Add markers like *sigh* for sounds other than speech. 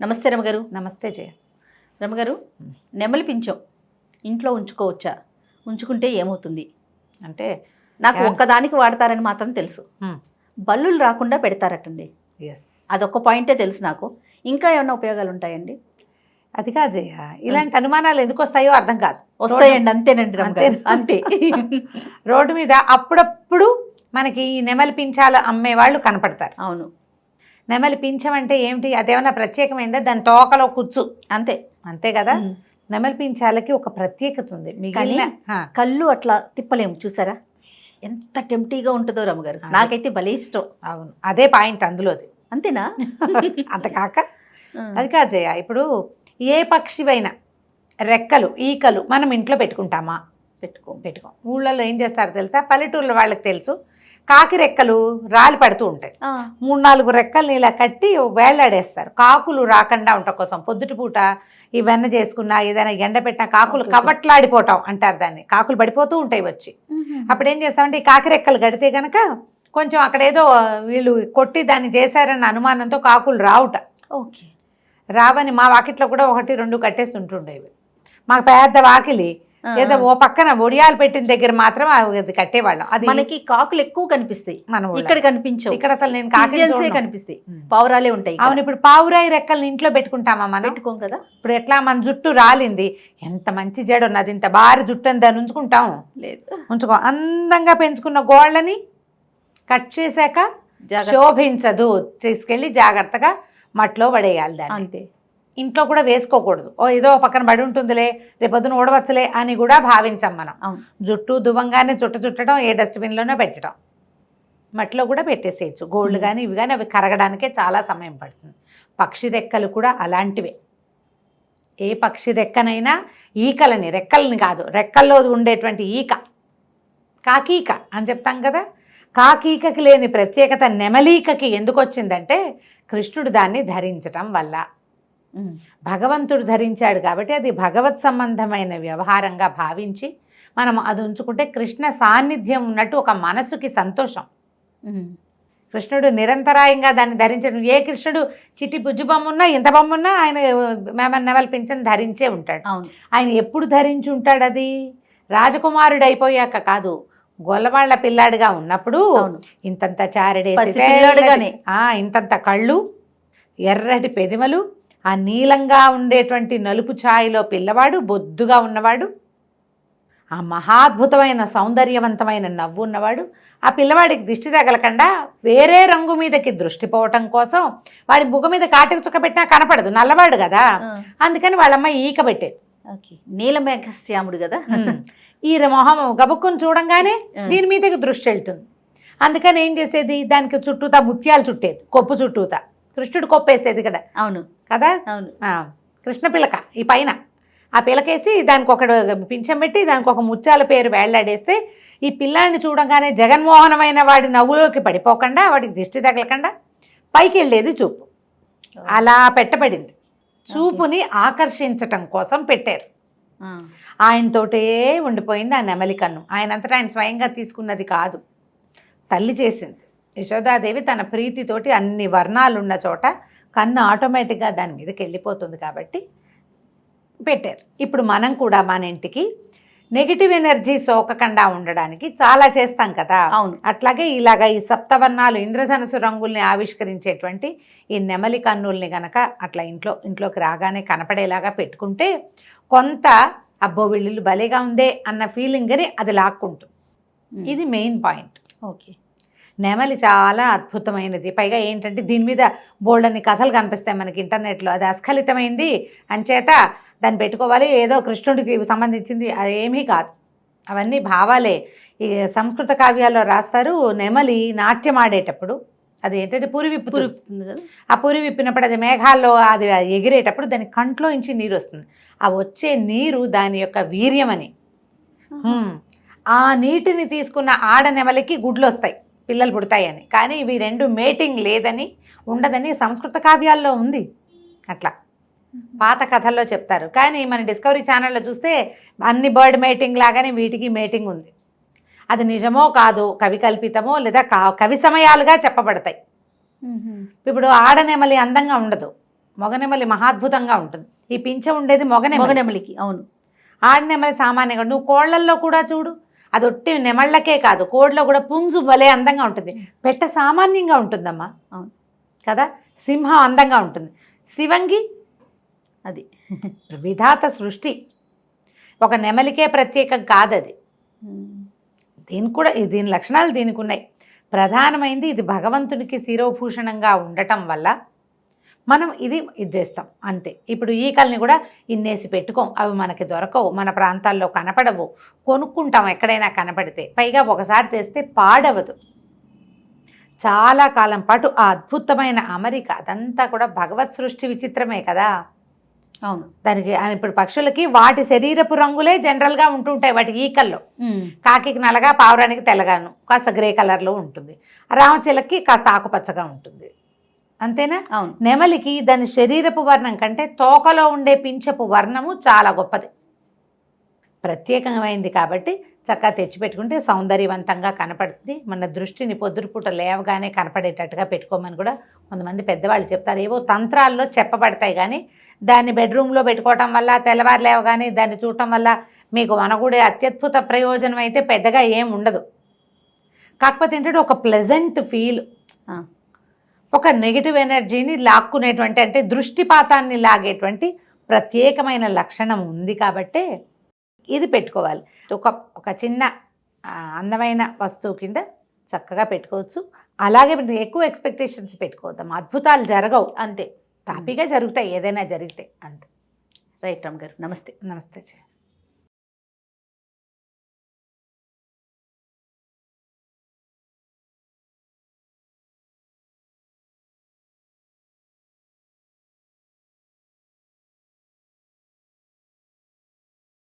నమస్తే రమగారు. నమస్తే జయ. రమగారు నెమలి పించం ఇంట్లో ఉంచుకోవచ్చా? ఉంచుకుంటే ఏమవుతుంది? అంటే నాకు ఒక్కదానికి వాడతారని మాత్రం తెలుసు. బల్లులు రాకుండా పెడతారటండి. ఎస్ అదొక పాయింటే తెలుసు నాకు. ఇంకా ఏమైనా ఉపయోగాలు ఉంటాయండి? అది కాదు జయ. ఇలాంటి అనుమానాలు ఎందుకు వస్తాయో అర్థం కాదు. వస్తాయండి అంతేనండి అంతే. అంతే. *laughs* రోడ్డు మీద అప్పుడప్పుడు మనకి ఈ నెమలి పింఛాలు అమ్మే వాళ్ళు కనపడతారు. అవును. నెమలి పింఛం అంటే ఏమిటి? అదేమన్నా ప్రత్యేకమైందా? దాని తోకలో కుచ్చు. అంతే. అంతే కదా. నెమలి పింఛాలకి ఒక ప్రత్యేకత ఉంది. మిగిలిన కళ్ళు అట్లా తిప్పలేము. చూసారా? ఎంత టెంప్టీగా ఉంటుందో రమగారు. అదే. నాకైతే భలే ఇష్టం. అవును. అదే పాయింట్ అందులోది. అంతేనా? *laughs* అంత కాక. Hmm. అది కాదు జయ. ఇప్పుడు ఏ పక్షివైనా రెక్కలు ఈకలు మనం ఇంట్లో పెట్టుకుంటామా? పెట్టుకో. పెట్టుకోం. ఊళ్ళల్లో ఏం చేస్తారో తెలుసా? పల్లెటూర్ల వాళ్ళకి తెలుసు. కాకి రెక్కలు రాలి పడుతూ ఉంటాయి. మూడు నాలుగు రెక్కల్ని ఇలా కట్టి వేలాడేస్తారు. కాకులు రాకుండా ఉండటం కోసం పొద్దుటిపూట ఈ వెన్న చేసుకున్నా ఏదైనా ఎండ పెట్టినా కాకులు. కవట్లాడిపోవటం అంటారు దాన్ని. కాకులు పడిపోతూ ఉంటాయి వచ్చి. అప్పుడు ఏం చేస్తామంటే ఈ కాకి రెక్కలు కడితే కనుక కొంచెం అక్కడ ఏదో వీళ్ళు కొట్టి దాన్ని చేశారన్న అనుమానంతో కాకులు రావుట. ఓకే. రావని మా వాకిట్లో కూడా ఒకటి రెండు కట్టేసి ఉంటుండేవి. మాకు పెద్ద వాకిలి. ఏదో ఓ పక్కన ఒడియాలు పెట్టిన దగ్గర మాత్రం అది కట్టేవాళ్ళం. అది మనకి కాకులు ఎక్కువ కనిపిస్తాయి. మన. ఇక్కడ కనిపించవు. ఇక్కడ అసలు నేను కాకి పిజియన్సే కనిపిస్తాయి. పావురాలే ఉంటాయి. అవును ఇప్పుడు పావురాయి రెక్కల్ని ఇంట్లో పెట్టుకుంటామా మనం? పెట్టుకోం కదా. ఇప్పుడు ఎట్లా మన జుట్టు రాలింది? ఎంత మంచి జడ ఉన్నది ఇంత భారీ జుట్టు అని దాన్ని ఉంచుకుంటాం. లేదు. ఉంచుకో. అందంగా పెంచుకున్న గోళ్ళని కట్ చేశాక శోభించదు. తీసుకెళ్ళి జాగ్రత్తగా మట్లో పడేయాలి దాన్ని. అంతే. ఇంట్లో కూడా వేసుకోకూడదు. ఓ ఏదో పక్కన పడి ఉంటుందిలే రేపొద్దున ఊడవచ్చులే అని కూడా భావించాం మనం. జుట్టు దువ్వంగానే చుట్ట చుట్టడం ఏ డస్ట్బిన్లోనే పెట్టడం. మట్టిలో కూడా పెట్టేసేయచ్చు. గోల్డ్ కానీ ఇవి కానీ అవి కరగడానికే చాలా సమయం పడుతుంది. పక్షి రెక్కలు కూడా అలాంటివే. ఏ పక్షి రెక్కనైనా ఈకలని రెక్కలని కాదు రెక్కల్లో ఉండేటువంటి ఈక. కాకీక అని చెప్తాం కదా? కాకీకకి లేని ప్రత్యేకత నెమలీకకి ఎందుకు వచ్చిందంటే కృష్ణుడు దాన్ని ధరించటం వల్ల. భగవంతుడు ధరించాడు కాబట్టి అది భగవత్ సంబంధమైన వ్యవహారంగా భావించి మనం అది ఉంచుకుంటే కృష్ణ సాన్నిధ్యం ఉన్నట్టు ఒక మనసుకి సంతోషం. కృష్ణుడు నిరంతరాయంగా దాన్ని ధరించడం. ఏ కృష్ణుడు చిట్టి బుజ్జు బొమ్మ ఉన్నా ఇంత బొమ్మ ఉన్నా ఆయన మేమన్ నెవల్ పింఛన్ ధరించే ఉంటాడు. ఆయన ఎప్పుడు ధరించి ఉంటాడు అది? రాజకుమారుడు అయిపోయాక కాదు గొల్లవాళ్ళ పిల్లాడిగా ఉన్నప్పుడు ఇంతంత చారడేసి. ఆ, ఇంతంత కళ్ళు ఎర్రటి పెదిమలు ఆ నీలంగా ఉండేటువంటి నలుపు ఛాయలో పిల్లవాడు బొద్దుగా ఉన్నవాడు ఆ మహాద్భుతమైన సౌందర్యవంతమైన నవ్వు ఉన్నవాడు ఆ పిల్లవాడికి దిష్టి తగలకుండా వేరే రంగు మీదకి దృష్టి పోవటం కోసం వాడి బుగ్గ మీద కాటికి చుక్క పెట్టినా కనపడదు నల్లవాడు కదా. అందుకని వాళ్ళమ్మ ఈక పెట్టేది. నీలమేఘశ్యాముడు కదా. ఈ మొహం గబుక్కుని చూడంగానే. దీని మీదకి దృష్టి వెళ్తుంది. అందుకని ఏం చేసేది? దానికి చుట్టూతా ముత్యాలు చుట్టేది కొప్పు చుట్టూతా. కృష్ణుడు కొప్పేసేది కదా. అవును. కదా? అవును. కృష్ణ పిలక ఈ పైన. ఆ పిలకేసి దానికి ఒక పింఛం పెట్టి దానికి ఒక ముత్యాల పేరు వేళ్ళాడేస్తే ఈ పిల్లాడిని చూడంగానే జగన్మోహనమైన వాడి నవ్వులోకి పడిపోకుండా వాడికి దిష్టి తగలకుండా పైకి వెళ్ళేది చూపు. అలా పెట్టబడింది. చూపుని ఆకర్షించటం కోసం పెట్టారు. ఆయనతోటే ఉండిపోయింది ఆ నెమలి కన్ను. ఆయనంతటా ఆయన స్వయంగా తీసుకున్నది కాదు. తల్లి చేసింది. యశోదాదేవి తన ప్రీతితోటి అన్ని వర్ణాలు ఉన్న చోట కన్ను ఆటోమేటిక్గా దాని మీదకి వెళ్ళిపోతుంది కాబట్టి పెట్టారు. ఇప్పుడు మనం కూడా మన ఇంటికి నెగిటివ్ ఎనర్జీ సోకకుండా ఉండడానికి చాలా చేస్తాం కదా. అవును. అట్లాగే ఇలాగ ఈ సప్తవర్ణాలు ఇంద్రధనుసు రంగుల్ని ఆవిష్కరించేటువంటి ఈ నెమలి కన్నుల్ని గనక అట్లా ఇంట్లో ఇంట్లోకి రాగానే కనపడేలాగా పెట్టుకుంటే కొంత అబ్బో వీళ్ళు భలేగా ఉందే అన్న ఫీలింగ్ని అది లాక్కుంటుంది. ఇది మెయిన్ పాయింట్. ఓకే. నెమలి చాలా అద్భుతమైనది. పైగా ఏంటంటే దీని మీద బోల్డన్ని కథలు కనిపిస్తాయి మనకి ఇంటర్నెట్లో. అది అస్ఖలితమైంది. అంచేత దాన్ని పెట్టుకోవాలి. ఏదో కృష్ణుడికి సంబంధించింది అదేమీ కాదు. అవన్నీ భావాలే. ఈ సంస్కృత కావ్యాల్లో రాస్తారు నెమలి నాట్యం ఆడేటప్పుడు. అది ఏంటంటే పురి పురుపుతుంది కదా? ఆ పురి విప్పినప్పుడు అది మేఘాల్లో అది ఎగిరేటప్పుడు దాని కంట్లో నుంచి నీరు వస్తుంది. ఆ వచ్చే నీరు దాని యొక్క వీర్యమని. హ్మ్. ఆ నీటిని తీసుకున్న ఆడ నెమలికి గుడ్లు వస్తాయి. పిల్లలు పుడతాయని. కానీ ఇవి రెండు మేటింగ్ లేదని ఉండదని సంస్కృత కావ్యాల్లో ఉంది. అట్లా. పాత కథల్లో చెప్తారు. కానీ మన డిస్కవరీ ఛానల్లో చూస్తే అన్ని బర్డ్ మేటింగ్ లాగానే వీటికి మేటింగ్ ఉంది. అది నిజమో కాదో కవి కల్పితమో లేదా కా- కవి సమయాలుగా చెప్పబడతాయి. ఇప్పుడు ఆడనెమలి అందంగా ఉండదు. మొగనెమలి మహాద్భుతంగా ఉంటుంది. ఈ పింఛ ఉండేది మొగనెమలి మొగనెమలికి అవును. ఆడనెమలి సామాన్యంగా నువ్వు కోళ్ళల్లో కూడా చూడు అది ఒట్టి నెమళ్ళకే కాదు కోడిలో కూడా పుంజు భలే అందంగా ఉంటుంది. పెట్ట సామాన్యంగా ఉంటుందమ్మా. అవును. కదా? సింహం అందంగా ఉంటుంది. శివంగి అది. విధాత సృష్టి. ఒక నెమలికే ప్రత్యేకం కాదది. దీనికి కూడా ఈ- దీని లక్షణాలు దీనికి ఉన్నాయి. ప్రధానమైంది ఇది భగవంతునికి శిరోభూషణంగా ఉండటం వల్ల మనం ఇది ఇది చేస్తాం అంతే. ఇప్పుడు ఈకల్ని కూడా ఇన్నేసి పెట్టుకోం అవి మనకి దొరకవు మన ప్రాంతాల్లో కనపడవు. కొనుక్కుంటాం ఎక్కడైనా కనపడితే పైగా ఒకసారి తెస్తే పాడవదు. చాలా కాలం పాటు ఆ అద్భుతమైన అమరిక అదంతా కూడా భగవత్ సృష్టి విచిత్రమే కదా. అవును. దానికి ఇప్పుడు పక్షులకి వాటి శరీరపు రంగులే జనరల్గా ఉంటుంటాయి వాటి ఈకల్లో. కాకికి నల్లగా పావురానికి తెల్లగాను కాస్త గ్రే కలర్లో ఉంటుంది. రామచిలకి కాస్త ఆకుపచ్చగా ఉంటుంది. అంతేనా? అవును. నెమలికి దాని శరీరపు వర్ణం కంటే తోకలో ఉండే పింఛపు వర్ణము చాలా గొప్పది. ప్రత్యేకమైంది కాబట్టి చక్కగా తెచ్చిపెట్టుకుంటే సౌందర్యవంతంగా కనపడుతుంది. మన దృష్టిని పొద్దురుపూట లేవగానే కనపడేటట్టుగా పెట్టుకోమని కూడా కొంతమంది పెద్దవాళ్ళు చెప్తారు. ఏవో తంత్రాల్లో చెప్పబడతాయి కానీ దాన్ని బెడ్రూమ్లో పెట్టుకోవటం వల్ల తెల్లవారు లేవగానే దాన్ని చూడటం వల్ల మీకు మనగుడే అత్యద్భుత ప్రయోజనం అయితే పెద్దగా ఏం ఉండదు. కాకపోతే ఏంటంటే ఒక ప్లెజెంట్ ఫీల్. ఒక నెగిటివ్ ఎనర్జీని లాక్కునేటువంటి అంటే దృష్టిపాతాన్ని లాగేటువంటి ప్రత్యేకమైన లక్షణం ఉంది కాబట్టే ఇది పెట్టుకోవాలి. ఒక ఒక చిన్న అందమైన వస్తువు కింద చక్కగా పెట్టుకోవచ్చు. అలాగే ఎక్కువ ఎక్స్పెక్టేషన్స్ పెట్టుకోవద్దాం. అద్భుతాలు జరగవు. అంతే. తాపీగా జరుగుతాయి. ఏదైనా జరిగితే అంతే. రైట్ రామ్ గారు. నమస్తే. నమస్తే. చె